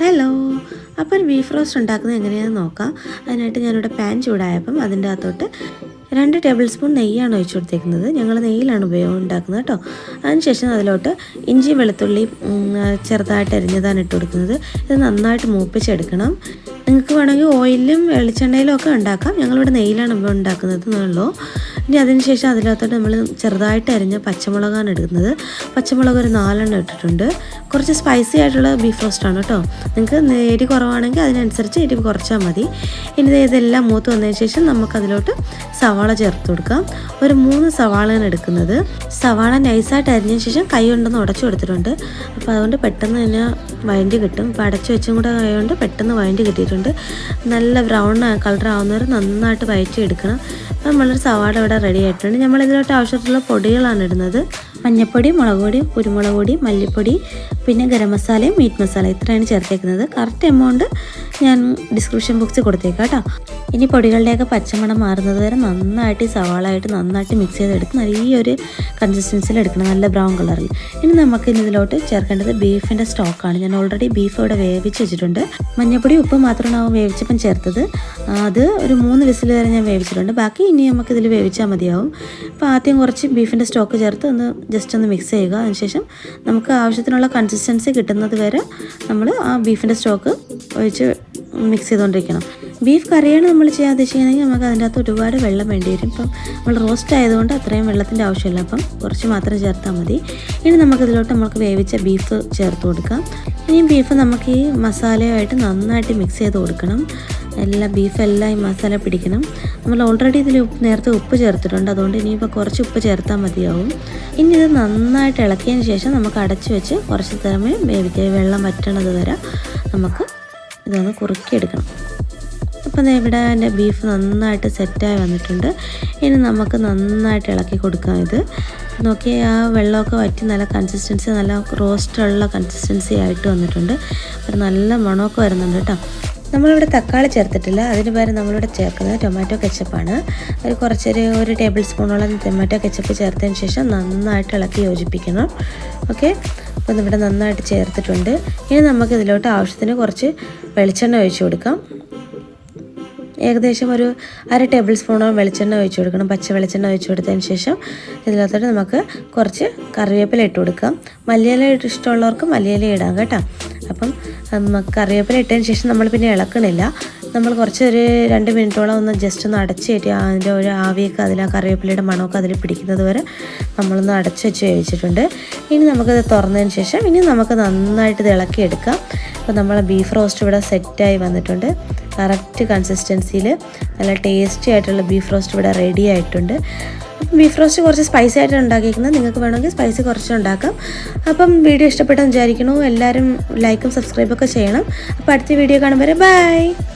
Hello അപ്പോൾ ഒരു beef roast ഉണ്ടാക്കുന്നത് എങ്ങനെയാണെന്ന് നോക്കാം. അതിനായിട്ട് ഞാനിവിടെ പാൻ ചൂടായപ്പം അതിന്റെ അകത്തോട്ട് രണ്ട് ടേബിൾ സ്പൂൺ നെയ്യാണ് ഒഴിച്ചു കൊടുത്തേക്കുന്നത്. ഞങ്ങൾ നെയ്യിലാണ് ഉപയോഗം ഉണ്ടാക്കുന്നത് കേട്ടോ. അതിനുശേഷം അതിലോട്ട് ഇഞ്ചി വെളുത്തുള്ളി ചെറുതായിട്ട് അരിഞ്ഞതാണ് ഇട്ട് കൊടുക്കുന്നത്. ഇത് നന്നായിട്ട് മൂപ്പിച്ചെടുക്കണം. നിങ്ങൾക്ക് വേണമെങ്കിൽ ഓയിലും വെളിച്ചെണ്ണയിലും ഒക്കെ ഉണ്ടാക്കാം. ഞങ്ങളിവിടെ നെയ്യിലാണ് ഉണ്ടാക്കുന്നത് എന്നുള്ളൂ ഇനി അതിനുശേഷം അതിനകത്തോട്ട് നമ്മൾ ചെറുതായിട്ട് അരിഞ്ഞ പച്ചമുളകാണ് എടുക്കുന്നത്. പച്ചമുളക് ഒരു നാലെണ്ണം ഇട്ടിട്ടുണ്ട്. കുറച്ച് സ്പൈസി ആയിട്ടുള്ള ബീഫ് റോസ്റ്റാണ് കേട്ടോ. നിങ്ങൾക്ക് എരി കുറവാണെങ്കിൽ അതിനനുസരിച്ച് എരി കുറച്ചാൽ മതി. ഇനി ഇതെല്ലാം മൂത്ത് വന്നതിന് ശേഷം നമുക്കതിലോട്ട് സവാള ചേർത്ത് കൊടുക്കാം. ഒരു മൂന്ന് സവാളയാണ് എടുക്കുന്നത്. സവാള നൈസായിട്ട് അരിഞ്ഞതിന് ശേഷം കൈ കൊണ്ടൊന്ന് ഉടച്ചു കൊടുത്തിട്ടുണ്ട്. അപ്പോൾ അതുകൊണ്ട് പെട്ടെന്ന് തന്നെ വഴണ്ടി കിട്ടും. അപ്പോൾ അടച്ചു വെച്ചും കൂടെ ആയതുകൊണ്ട് പെട്ടെന്ന് വഴണ്ടി കിട്ടിയിട്ടുണ്ട്. നല്ല ബ്രൗൺ കളർ ആവുന്നവർ നന്നായിട്ട് വഴറ്റി എടുക്കണം നമ്മളൊരു സവാള ഇവിടെ റെഡി ആയിട്ടുണ്ട്. നമ്മൾ ഇതിലോട്ട് ആവശ്യമായിട്ടുള്ള പൊടികളാണ് ഇടുന്നത്. മഞ്ഞൾപ്പൊടി മുളക് പൊടി കുരുമുളക് പൊടി മല്ലിപ്പൊടി പിന്നെ ഗരം മസാലയും മീറ്റ് മസാല ഇത്രയാണ് ചേർത്തേക്കുന്നത്. കറക്റ്റ് എമൗണ്ട് ഞാൻ ഡിസ്ക്രിപ്ഷൻ ബോക്സിൽ കൊടുത്തേക്കാം കേട്ടോ. ഇനി പൊടികളുടെയൊക്കെ പച്ചമണം മാറുന്നത് വരെ നന്നായിട്ട് ഈ സവാളായിട്ട് നന്നായിട്ട് മിക്സ് ചെയ്തെടുത്ത് നല്ലൊരു കൺസിസ്റ്റൻസിയിൽ എടുക്കണം. നല്ല ബ്രൗൺ കളറിൽ ഇനി നമുക്ക് ഇതിലോട്ട് ചേർക്കേണ്ടത് ബീഫിന്റെ സ്റ്റോക്കാണ് ഞാൻ ഓൾറെഡി ബീഫ് ഇവിടെ വേവിച്ച് വെച്ചിട്ടുണ്ട്. മഞ്ഞപ്പൊടി ഉപ്പ് മാത്രമാണ് വേവിച്ചപ്പം ചേർത്തത്. അത് ഒരു മൂന്ന് വിസിൽ വരെ ഞാൻ വേവിച്ചിട്ടുണ്ട്. ബാക്കി ഇനി നമുക്ക് ഇതിൽ വേവിച്ചാൽ മതിയാവും. അപ്പോൾ ആദ്യം കുറച്ച് ബീഫിന്റെ സ്റ്റോക്ക് ചേർത്ത് ഒന്ന് ജസ്റ്റ് ഒന്ന് മിക്സ് ചെയ്യുക. അതിനുശേഷം നമുക്ക് ആവശ്യത്തിനുള്ള കിട്ടുന്നത് വരെ നമ്മൾ ആ ബീഫിന്റെ സ്റ്റോക്ക് ഒഴിച്ച് മിക്സ് ചെയ്തുകൊണ്ടിരിക്കണം ബീഫ് കറിയാണ് നമ്മൾ ചെയ്യാൻ ഉദ്ദേശിക്കുന്നതെങ്കിൽ നമുക്ക് അതിന്റെ അകത്ത് ഒരുപാട് വെള്ളം വേണ്ടി വരും. ഇപ്പം നമ്മൾ റോസ്റ്റ് ആയതുകൊണ്ട് അത്രയും വെള്ളത്തിന്റെ ആവശ്യമില്ല. അപ്പം കുറച്ച് മാത്രം ചേർത്താൽ മതി. ഇനി നമുക്കിതിലോട്ട് നമുക്ക് വേവിച്ച ബീഫ് ചേർത്ത് കൊടുക്കാം. ഇനി ബീഫ് നമുക്ക് ഈ മസാലയുമായിട്ട് നന്നായിട്ട് മിക്സ് ചെയ്ത് കൊടുക്കണം. എല്ലാ ബീഫെല്ലാം ഈ മസാല പിടിക്കണം. നമ്മൾ ഓൾറെഡി ഇതിൽ ഉപ്പ് നേരത്തെ ഉപ്പ് ചേർത്തിട്ടുണ്ട്. അതുകൊണ്ട് ഇനിയിപ്പോൾ കുറച്ച് ഉപ്പ് ചേർത്താൽ മതിയാവും. ഇനി ഇത് നന്നായിട്ട് ഇളക്കിയതിന് ശേഷം നമുക്ക് അടച്ചു വെച്ച് കുറച്ച് സമയം വേവിക്കുക വെള്ളം വറ്റണത് വരെ നമുക്ക് ഇതൊന്ന് കുറുക്കിയെടുക്കണം. അപ്പം ഇവിടെ എന്റെ ബീഫ് നന്നായിട്ട് സെറ്റായി വന്നിട്ടുണ്ട്. ഇനി നമുക്ക് നന്നായിട്ട് ഇളക്കി കൊടുക്കാം ഇത്. നോക്കി ആ വെള്ളമൊക്കെ വറ്റി നല്ല കൺസിസ്റ്റൻസി നല്ല റോസ്റ്റുള്ള കൺസിസ്റ്റൻസി ആയിട്ട് വന്നിട്ടുണ്ട്. ഒരു നല്ല മണമൊക്കെ വരുന്നുണ്ട് കേട്ടോ. നമ്മളിവിടെ തക്കാളി ചേർത്തിട്ടില്ല. അതിന് പകരം നമ്മളിവിടെ ചേർക്കുന്നത് ടൊമാറ്റോ കെച്ചപ്പാണ്. ഒരു കുറച്ചൊരു ഒരു ടേബിൾ സ്പൂണോളം ടൊമാറ്റോ കെച്ചപ്പ് ചേർത്തതിന് ശേഷം നന്നായിട്ട് ഇളക്കി യോജിപ്പിക്കണം. ഓക്കെ? അപ്പോൾ ഇവിടെ നന്നായിട്ട് ചേർത്തിട്ടുണ്ട്. ഇനി നമുക്ക് ഇതിലോട്ട് ആവശ്യത്തിന് കുറച്ച് വെളിച്ചെണ്ണ ഒഴിച്ചു കൊടുക്കാം. ഏകദേശം ഒരു അര ടേബിൾ സ്പൂണോളം വെളിച്ചെണ്ണ ഒഴിച്ചു കൊടുക്കണം. പച്ച വെളിച്ചെണ്ണ ഒഴിച്ചു കൊടുത്തതിന് ശേഷം ഇതിനകത്തോട്ട് നമുക്ക് കുറച്ച് കറിവേപ്പില ഇട്ട് കൊടുക്കാം. മല്ലിയില ഇഷ്ടമുള്ളവർക്ക് മല്ലിയില ഇടാം കേട്ടോ. അപ്പം കറിവേപ്പില ഇട്ടതിന് ശേഷം നമ്മൾ പിന്നെ ഇളക്കണില്ല. നമ്മൾ കുറച്ച് ഒരു രണ്ട് മിനിറ്റോളം ഒന്ന് ജസ്റ്റ് ഒന്ന് അടച്ച് കയറ്റി അതിന്റെ ഒരു ആവിയൊക്കെ അതിൽ ആ കറിവേപ്പിലയുടെ മണമൊക്കെ അതിൽ പിടിക്കുന്നത് വരെ നമ്മളൊന്ന് അടച്ച് വെച്ച് കഴിച്ചിട്ടുണ്ട് ഇനി നമുക്കത് തുറന്നതിന് ശേഷം ഇനി നമുക്ക് നന്നായിട്ട് ഇത് ഇളക്കിയെടുക്കാം. അപ്പോൾ നമ്മളെ ബീഫ് റോസ്റ്റ് ഇവിടെ സെറ്റായി വന്നിട്ടുണ്ട്. കറക്റ്റ് കൺസിസ്റ്റൻസിയിൽ നല്ല ടേസ്റ്റി ആയിട്ടുള്ള ബീഫ് റോസ്റ്റ് ഇവിടെ റെഡി ആയിട്ടുണ്ട്. അപ്പം ബീഫ് റോസ്റ്റ് കുറച്ച് സ്പൈസി ആയിട്ട് ഉണ്ടാക്കിയിരിക്കുന്നത് നിങ്ങൾക്ക് വേണമെങ്കിൽ സ്പൈസി കുറച്ച് ഉണ്ടാക്കാം. അപ്പം വീഡിയോ ഇഷ്ടപ്പെട്ടെന്ന് വിചാരിക്കണു എല്ലാവരും ലൈക്കും സബ്സ്ക്രൈബൊക്കെ ചെയ്യണം. അപ്പോൾ അടുത്ത വീഡിയോ കാണുമ്പോൾ ബൈ